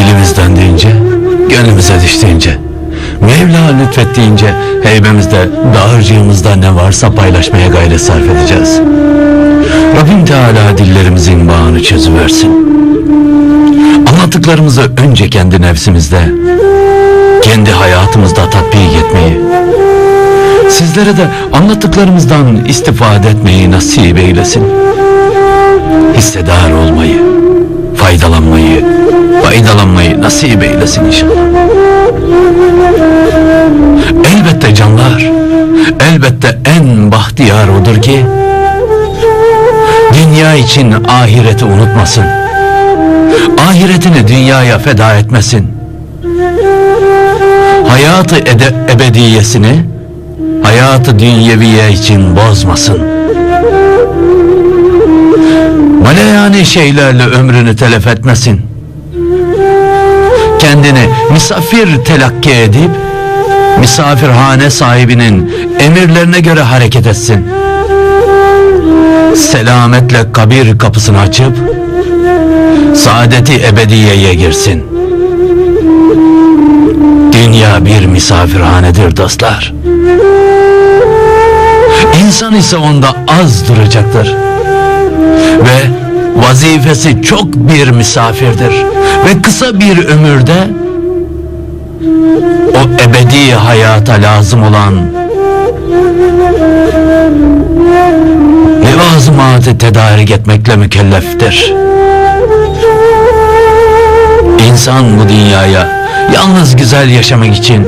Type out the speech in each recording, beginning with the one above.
dilimizden deyince, gönlümüze düştüğünce, Mevla lütfettiğince heybemizde, dağarcığımızda ne varsa paylaşmaya gayret sarf edeceğiz. Rabbim Teala dillerimizin bağını çözüversin. Anlattıklarımızı önce kendi nefsimizde, kendi hayatımızda tatbik etmeyi, sizlere de anlattıklarımızdan istifade etmeyi nasip eylesin. Hissedar olmayı faydalanmayı, faydalanmayı nasip eylesin inşallah. Elbette canlar, elbette en bahtiyar odur ki, dünya için ahireti unutmasın. Ahiretini dünyaya feda etmesin. Hayatı ede- ebediyesini hayatı dünyeviye için bozmasın. Maleyane şeylerle ömrünü telef etmesin. Kendini misafir telakki edip misafirhane sahibinin emirlerine göre hareket etsin. Selametle kabir kapısını açıp saadeti ebediyeye girsin. Dünya bir misafirhanedir dostlar. İnsan ise onda az duracaktır. Ve vazifesi çok bir misafirdir. Ve kısa bir ömürde o ebedi hayata lazım olan levazımatı tedarik etmekle mükelleftir. İnsan bu dünyaya yalnız güzel yaşamak için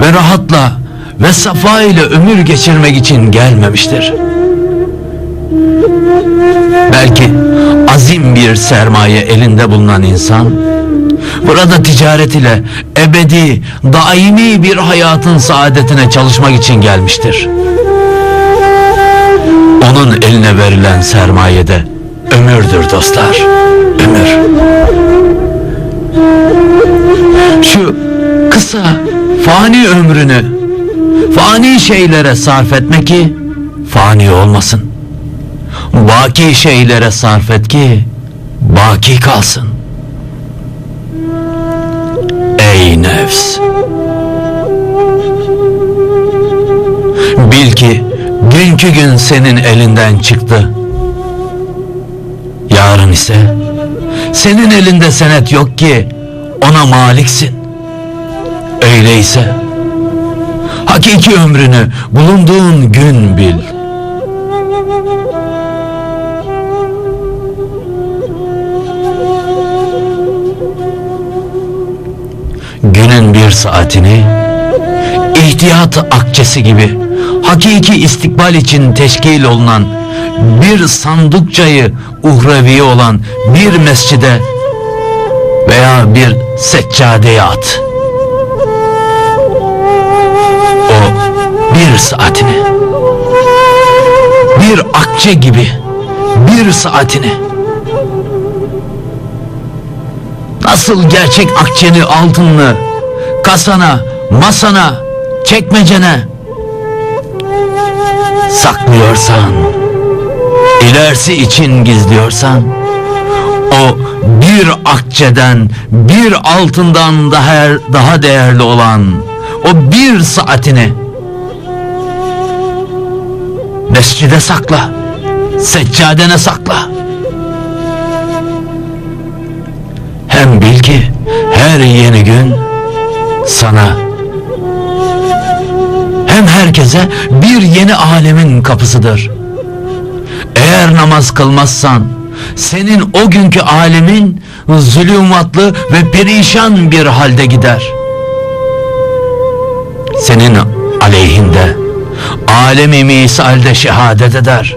ve rahatla ve safa ile ömür geçirmek için gelmemiştir. Belki azim bir sermaye elinde bulunan insan burada ticaret ile ebedi, daimi bir hayatın saadetine çalışmak için gelmiştir. Onun eline verilen sermayede ömürdür dostlar, ömür. Şu kısa fani ömrünü fani şeylere sarf etme ki fani olmasın. Baki şeylere sarf et ki baki kalsın. Ey nefs! Bil ki dünkü gün senin elinden çıktı. Yarın ise senin elinde senet yok ki ona maliksin. Öyleyse hakiki ömrünü bulunduğun gün bil. Günün bir saatini ihtiyat akçesi gibi hakiki istikbal için teşkil olunan bir sandıkçayı uhrevi olan bir mescide veya bir seccadeye at. O bir saatini bir akçe gibi bir saatini nasıl gerçek akçeni altınlı kasana masana çekmecene saklıyorsan ilerisi için gizliyorsan o bir akçeden bir altından daha daha değerli olan o bir saatini mescide sakla seccadene sakla hem bil ki her yeni gün sana hem herkese bir yeni alemin kapısıdır. Eğer namaz kılmazsan senin o günkü alemin zulümatlı ve perişan bir halde gider. Senin aleyhinde alemi misalde şehadet eder.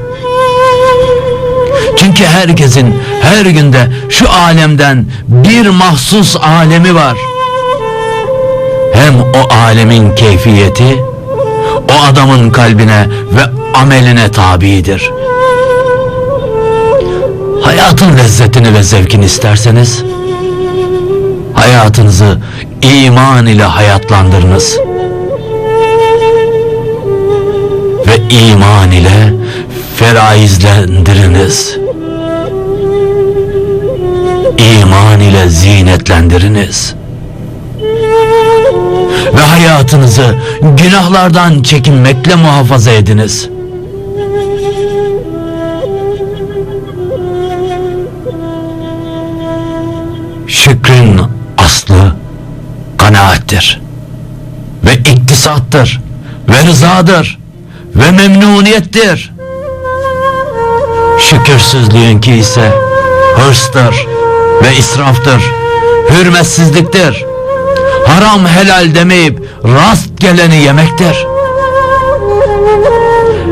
Çünkü herkesin her günde şu alemden bir mahsus alemi var. Hem o alemin keyfiyeti o adamın kalbine ve ameline tabidir. Hayatın lezzetini ve zevkini isterseniz hayatınızı iman ile hayatlandırınız. Ve iman ile feraizlendiriniz. İman ile zinetlendiriniz. Ve hayat Hayatınızı günahlardan çekinmekle muhafaza ediniz. Şükrün aslı kanaattir ve iktisattır ve rızadır ve memnuniyettir. Şükürsüzlüğünki ise hırstır ve israftır, hürmetsizliktir. Haram helal demeyip rast geleni yemektir.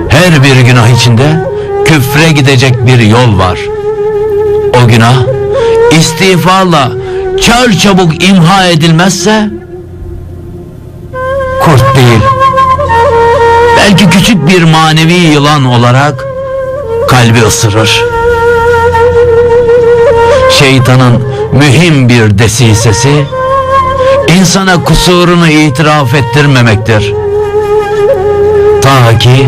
Her bir günah içinde küfre gidecek bir yol var. O günah istiğfarla çar çabuk imha edilmezse kurt değil belki küçük bir manevi yılan olarak kalbi ısırır. Şeytanın mühim bir desisesi insana kusurunu itiraf ettirmemektir. Ta ki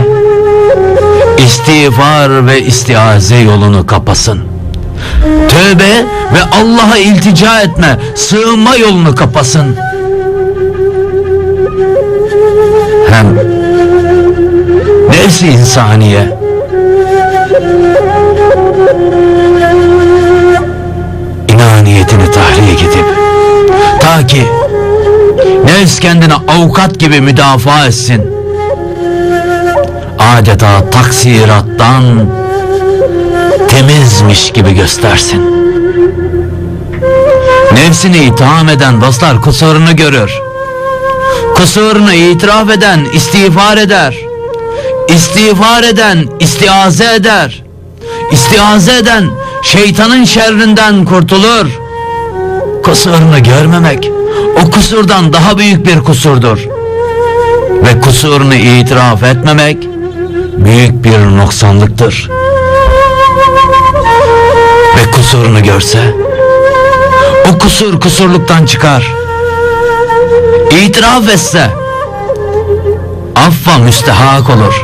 istiğfar ve istiaze yolunu kapasın. Tövbe ve Allah'a iltica etme, sığınma yolunu kapasın. Hem nefsi insaniye inaniyetini tahrik edip ta ki nefs kendine avukat gibi müdafaa etsin. Adeta taksirattan temizmiş gibi göstersin. Nefsini itham eden dostlar kusurunu görür. Kusurunu itiraf eden istiğfar eder. İstiğfar eden istiaze eder. İstiaze eden şeytanın şerrinden kurtulur. Kusurunu görmemek o kusurdan daha büyük bir kusurdur. Ve kusurunu itiraf etmemek büyük bir noksanlıktır. Ve kusurunu görse o kusur kusurluktan çıkar. İtiraf etse affa müstehak olur.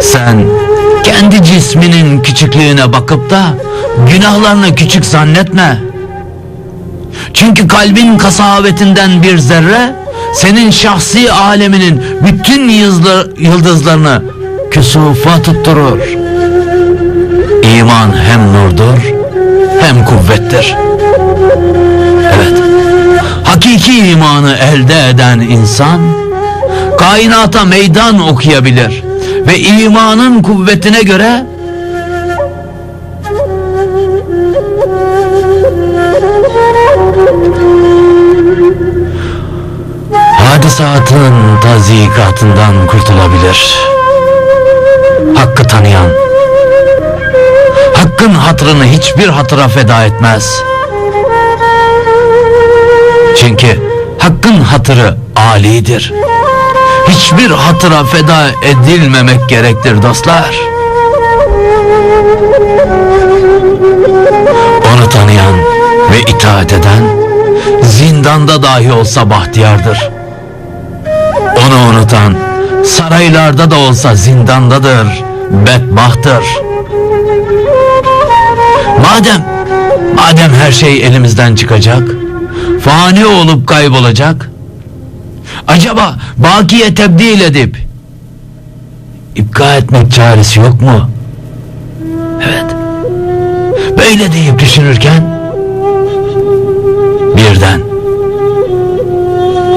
Sen kendi cisminin küçüklüğüne bakıp da günahlarını küçük zannetme. Çünkü kalbin kasavetinden bir zerre senin şahsi aleminin bütün yıldızlarını küsufa tutturur. İman hem nurdur hem kuvvettir. Evet, hakiki imanı elde eden insan kainata meydan okuyabilir ve imanın kuvvetine göre hadisatın tazikatından kurtulabilir. Hakkı tanıyan, hakkın hatrını hiçbir hatıra feda etmez. Çünkü hakkın hatırı alidir. Hiçbir hatıra feda edilmemek gerektir dostlar. Onu tanıyan ve itaat eden zindanda dahi olsa bahtiyardır. Onu unutan saraylarda da olsa zindandadır, bedbahtır. Madem, madem her şey elimizden çıkacak, fani olup kaybolacak, acaba bakiye tebdil edip ipka etmek çaresi yok mu? Evet. Böyle deyip düşünürken birden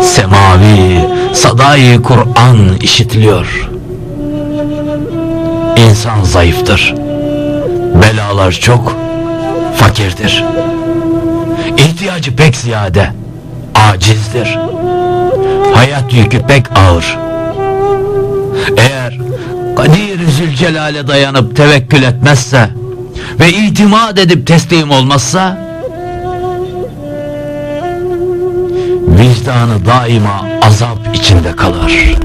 semavi sadayı Kur'an işitiliyor. İnsan zayıftır. Belalar çok, fakirdir. İhtiyacı pek ziyade, acizdir. Hayat yükü pek ağır. Eğer Kadir Zülcelal'e dayanıp tevekkül etmezse ve itimat edip teslim olmazsa vicdanı daima azap içinde kalır.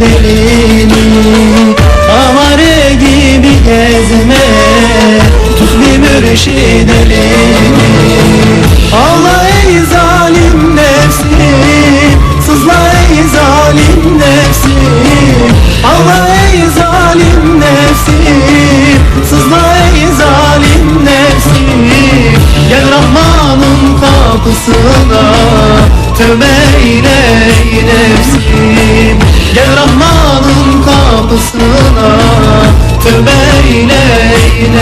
delini Avare gibi gezme Tut bir mürşid elini. Ağla ey zalim nefsim Sızla ey zalim nefsim Ağla ey zalim nefsim Sızla ey zalim nefsim Gel Rahman'ın kapısına Tövbe ile nefsim Gel Rahman'ın kapısına. Tövbe eyle ey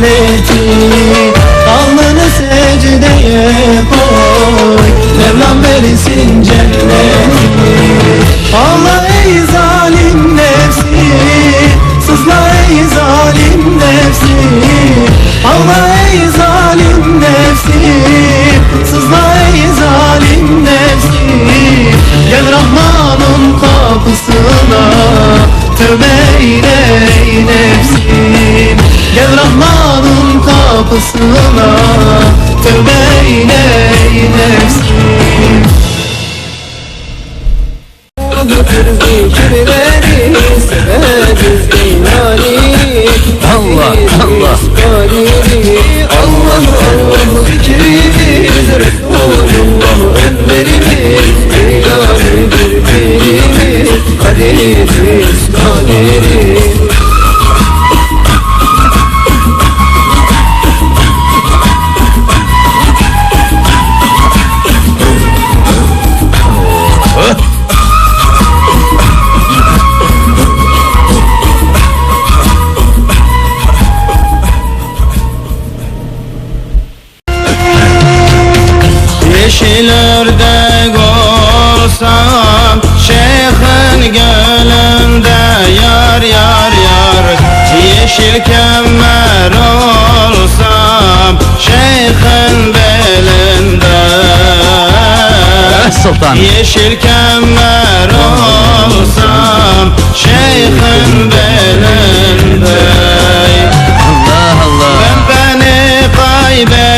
मिले जी kapısına Tövbe ile nefsim Götürdü kimileri severiz baksam Şeyhin gölünde yar yar yar. Yeşil kemer olsam Şeyhin belinde. Sultan. Yeşil kemer olsam Şeyhin belinde. Allah Allah. Ben beni kaybettim